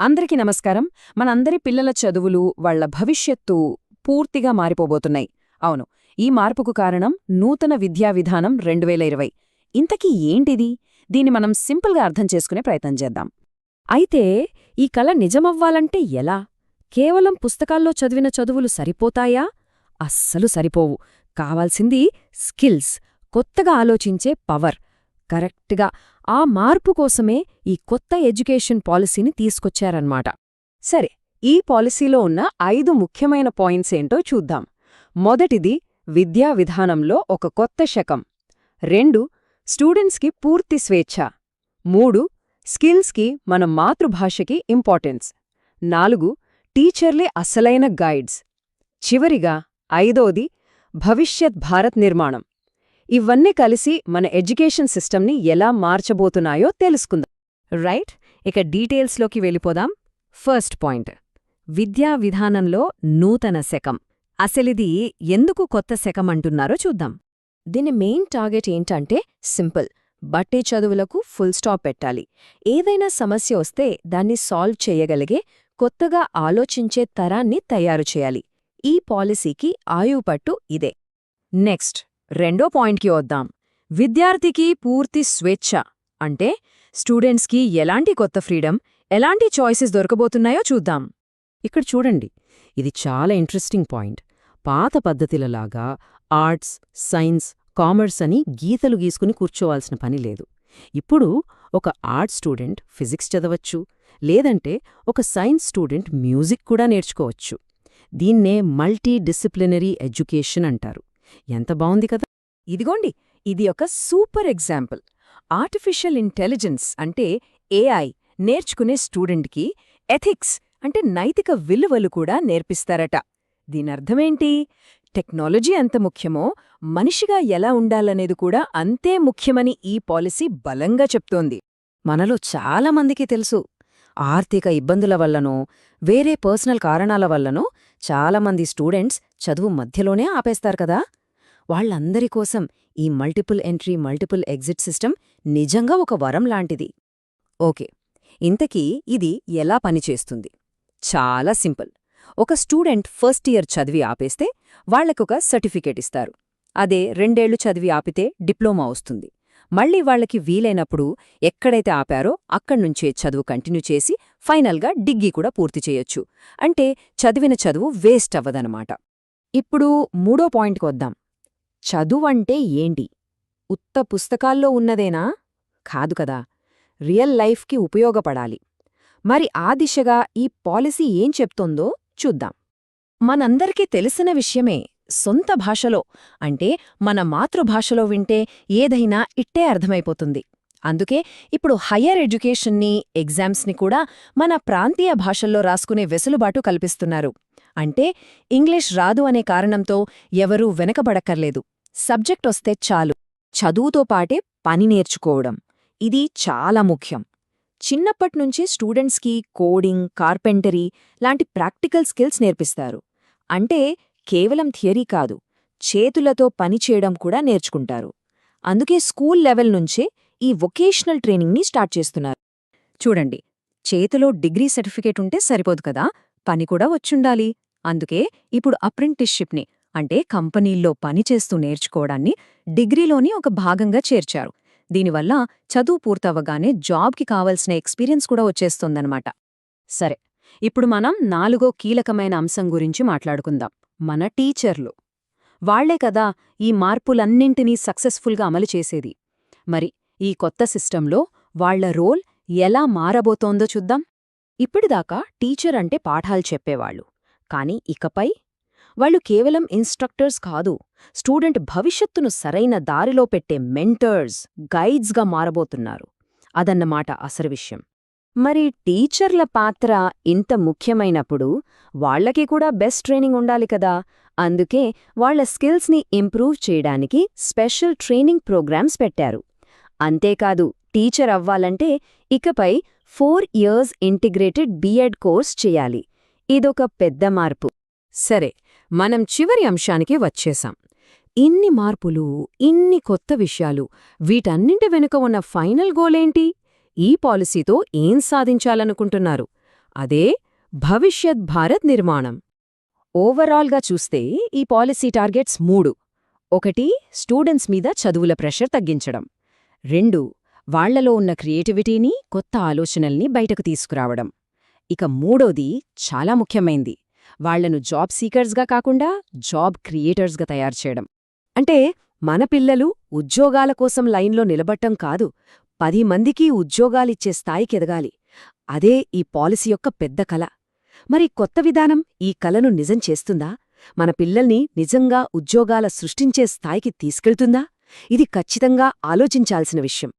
అందరికీ నమస్కారం. మనందరి పిల్లల చదువులు వాళ్ళ భవిష్యత్తు పూర్తిగా మారిపోబోతున్నాయి. అవును ఈ మార్పుకు కారణం నూతన విద్యా విధానం రెండు వేల ఇరవై. ఇంతకీ ఏంటిది? దీన్ని మనం సింపుల్గా అర్థం చేసుకునే ప్రయత్నం చేద్దాం. అయితే ఈ కల నిజమవ్వాలంటే ఎలా? కేవలం పుస్తకాల్లో చదివిన చదువులు సరిపోతాయా? అస్సలు సరిపోవు. కావాల్సింది స్కిల్స్. కొత్తగా ఆలోచించే పవర్. కరెక్ట్గా ఆ మార్పు కోసమే ఈ కొత్త ఎడ్యుకేషన్ పాలసీని తీసుకొచ్చారన్నమాట. సరే ఈ పాలసీలో ఉన్న ఐదు ముఖ్యమైన పాయింట్స్ ఏంటో చూద్దాం. మొదటిది విద్యా విధానంలో ఒక కొత్త శకం. రెండు స్టూడెంట్స్కి పూర్తి స్వేచ్ఛ. మూడు స్కిల్స్కి మన మాతృభాషకి ఇంపార్టెన్స్. నాలుగు టీచర్లే అసలైన గైడ్స్. చివరిగా ఐదోది భవిష్యత్ భారత్ నిర్మాణం. ఇవన్నీ కలిసి మన ఎడ్యుకేషన్ సిస్టమ్ని ఎలా మార్చబోతున్నాయో తెలుసుకుందాం. రైట్? ఇక డీటెయిల్స్లోకి వెళ్ళిపోదాం. First point. విద్యా విధానంలో నూతన శకం. అసలిది ఎందుకు కొత్త శకం అంటున్నారో చూద్దాం. దీని మెయిన్ టార్గెట్ ఏంటంటే సింపుల్. బట్టే చదువులకు ఫుల్ స్టాప్ పెట్టాలి. ఏదైనా సమస్య వస్తే దాన్ని సాల్వ్ చేయగలిగే కొత్తగా ఆలోచించే తరాన్ని తయారు చేయాలి. ఈ పాలసీకి ఆయువుపట్టు ఇదే. నెక్స్ట్. రెండో పాయింట్కి వద్దాం. విద్యార్థికి పూర్తి స్వేచ్ఛ. అంటే స్టూడెంట్స్కి ఎలాంటి కొత్త ఫ్రీడమ్ ఎలాంటి చాయిసెస్ దొరకబోతున్నాయో చూద్దాం. ఇక్కడ చూడండి. ఇది చాలా ఇంట్రెస్టింగ్ పాయింట్. పాత పద్ధతిలలాగా ఆర్ట్స్ సైన్స్ కామర్స్ అని గీతలు గీసుకుని కూర్చోవాల్సిన పని లేదు. ఇప్పుడు ఒక ఆర్ట్స్ స్టూడెంట్ ఫిజిక్స్ చదవచ్చు లేదంటే ఒక సైన్స్ స్టూడెంట్ మ్యూజిక్ కూడా నేర్చుకోవచ్చు. దీన్నే మల్టీ డిసిప్లినరీ ఎడ్యుకేషన్ అంటారు. ఎంత బావుంది కదా! ఇదిగోండి ఇది ఒక సూపర్ ఎగ్జాంపుల్. ఆర్టిఫిషియల్ ఇంటెలిజెన్స్ అంటే ఏఐ నేర్చుకునే స్టూడెంట్కి ఎథిక్స్ అంటే నైతిక విలువలు కూడా నేర్పిస్తారట. దీనర్థమేంటి? టెక్నాలజీ ఎంత ముఖ్యమో మనిషిగా ఎలా ఉండాలనేది కూడా అంతే ముఖ్యమని ఈ పాలసీ బలంగా చెప్తోంది. మనలో చాలామందికి తెలుసు. ఆర్థిక ఇబ్బందుల వల్లనో వేరే పర్సనల్ కారణాల వల్లనో చాలామంది స్టూడెంట్స్ చదువు మధ్యలోనే ఆపేస్తారు కదా! వాళ్ళందరి కోసం ఈ multiple entry multiple exit system నిజంగా ఒక వరం లాంటిది. ఓకే ఇంతకీ ఇది ఎలా పనిచేస్తుంది? చాలా సింపుల్. ఒక స్టూడెంట్ ఫస్ట్ ఇయర్ చదివి ఆపేస్తే వాళ్ళకొక సర్టిఫికేట్ ఇస్తారు. అదే రెండేళ్ళు చదివి ఆపితే డిప్లొమా వస్తుంది. మళ్ళీ వాళ్ళకి వీలైనప్పుడు ఎక్కడైతే ఆపారో అక్కడ్నుంచే చదువు కంటిన్యూ చేసి ఫైనల్గా డిగ్రీ కూడా పూర్తి చేయొచ్చు. అంటే చదివిన చదువు వేస్ట్ అవ్వదనమాట ఇప్పుడు మూడో పాయింట్కి వద్దాం చదువంటే ఏంటి? ఉత్త పుస్తకాల్లో ఉన్నదేనా? కాదు కదా రియల్ లైఫ్కి ఉపయోగపడాలి. మరి ఆ దిశగా ఈ పాలసీ ఏం చెప్తోందో చూద్దాం. మనందరికీ తెలిసిన విషయమే సొంత భాషలో అంటే మన మాతృభాషలో వింటే ఏదైనా ఇట్టే అర్థమైపోతుంది. అందుకే ఇప్పుడు హయ్యర్ ఎడ్యుకేషన్ని ఎగ్జామ్స్ని కూడా మన ప్రాంతీయ భాషల్లో రాసుకునే వెసులుబాటు కల్పిస్తున్నారు. అంటే ఇంగ్లీష్ రాదు అనే కారణంతో ఎవరూ వెనకబడక్కర్లేదు. సబ్జెక్ట్ వస్తే చాలు. చదువుతో పాటే పని నేర్చుకోవడం. ఇది చాలా ముఖ్యం. చిన్నప్పట్నుంచి స్టూడెంట్స్కి కోడింగ్ కార్పెంటరీ లాంటి ప్రాక్టికల్ స్కిల్స్ నేర్పిస్తారు. అంటే కేవలం థియరీ కాదు చేతులతో పనిచేయడం కూడా నేర్చుకుంటారు. అందుకే స్కూల్ లెవెల్ నుంచే ఈ వొకేషనల్ ట్రైనింగ్ని స్టార్ట్ చేస్తున్నారు. చూడండి చేతిలో డిగ్రీ సర్టిఫికేట్ ఉంటే సరిపోదు కదా పని కూడా వచ్చుండాలి. అందుకే ఇప్పుడు అప్రెంటిస్షిప్ని అంటే కంపెనీల్లో పనిచేస్తూ నేర్చుకోవడాన్ని డిగ్రీలోని ఒక భాగంగా చేర్చారు. దీనివల్ల చదువు పూర్తవగానే జాబ్కి కావలసిన ఎక్స్పీరియన్స్ కూడా వచ్చేస్తోందనమాట సరే ఇప్పుడు మనం నాలుగో కీలకమైన అంశం గురించి మాట్లాడుకుందాం. మన టీచర్లు. వాళ్ళే కదా ఈ మార్పులన్నింటినీ సక్సెస్ఫుల్గా అమలు చేసేది. మరి ఈ కొత్త సిస్టంలో వాళ్ళ రోల్ ఎలా మారబోతోందో చూద్దాం. ఇప్పటిదాకా టీచర్ అంటే పాఠాలు చెప్పేవాళ్ళు. కాని ఇకపై వాళ్ళు కేవలం ఇన్స్ట్రక్టర్స్ కాదు స్టూడెంట్ భవిష్యత్తును సరైన దారిలో పెట్టే మెంటర్స్ గైడ్స్గా మారబోతున్నారు. అదన్నమాట అసలు విషయం. మరి టీచర్ల పాత్ర ఇంత ముఖ్యమైనప్పుడు వాళ్ళకి కూడా బెస్ట్ ట్రైనింగ్ ఉండాలి కదా. అందుకే వాళ్ళ స్కిల్స్ని ఇంప్రూవ్ చేయడానికి స్పెషల్ ట్రైనింగ్ ప్రోగ్రామ్స్ పెట్టారు. అంతేకాదు టీచర్ అవ్వాలంటే ఇకపై four years integrated BEd course చేయాలి. ఇదొక పెద్ద మార్పు. సరే మనం చివరి అంశానికి వచ్చేశాం ఇన్ని మార్పులు ఇన్ని కొత్త విషయాలు వీటన్నింటి వెనుక ఉన్న ఫైనల్ గోలేంటి ఈ పాలసీతో ఏం సాధించాలనుకుంటున్నారు? అదే భవిష్యత్ భారత్ నిర్మాణం. ఓవరాల్గా చూస్తే ఈ పాలసీ టార్గెట్స్ మూడు. ఒకటి స్టూడెంట్స్ మీద చదువుల ప్రెషర్ తగ్గించడం. రెండు వాళ్ళలో ఉన్న క్రియేటివిటీని కొత్త ఆలోచనల్ని బయటకు తీసుకురావడం. ఇక మూడోది చాలా ముఖ్యమైంది. వాళ్ళను జాబ్ సీకర్స్గా కాకుండా జాబ్ క్రియేటర్స్గా తయారు చేయడం. అంటే మన పిల్లలు ఉద్యోగాల కోసం లైన్లో నిలబట్టం కాదు పది మందికి ఉద్యోగాలిచ్చే స్థాయికి ఎదగాలి. అదే ఈ పాలసీ యొక్క పెద్ద కల. మరి కొత్త విధానం ఈ కలను నిజం చేస్తుందా? మన పిల్లల్ని నిజంగా ఉద్యోగాల సృష్టించే స్థాయికి తీసుకెళ్తుందా? ఇది ఖచ్చితంగా ఆలోచించాల్సిన విషయం.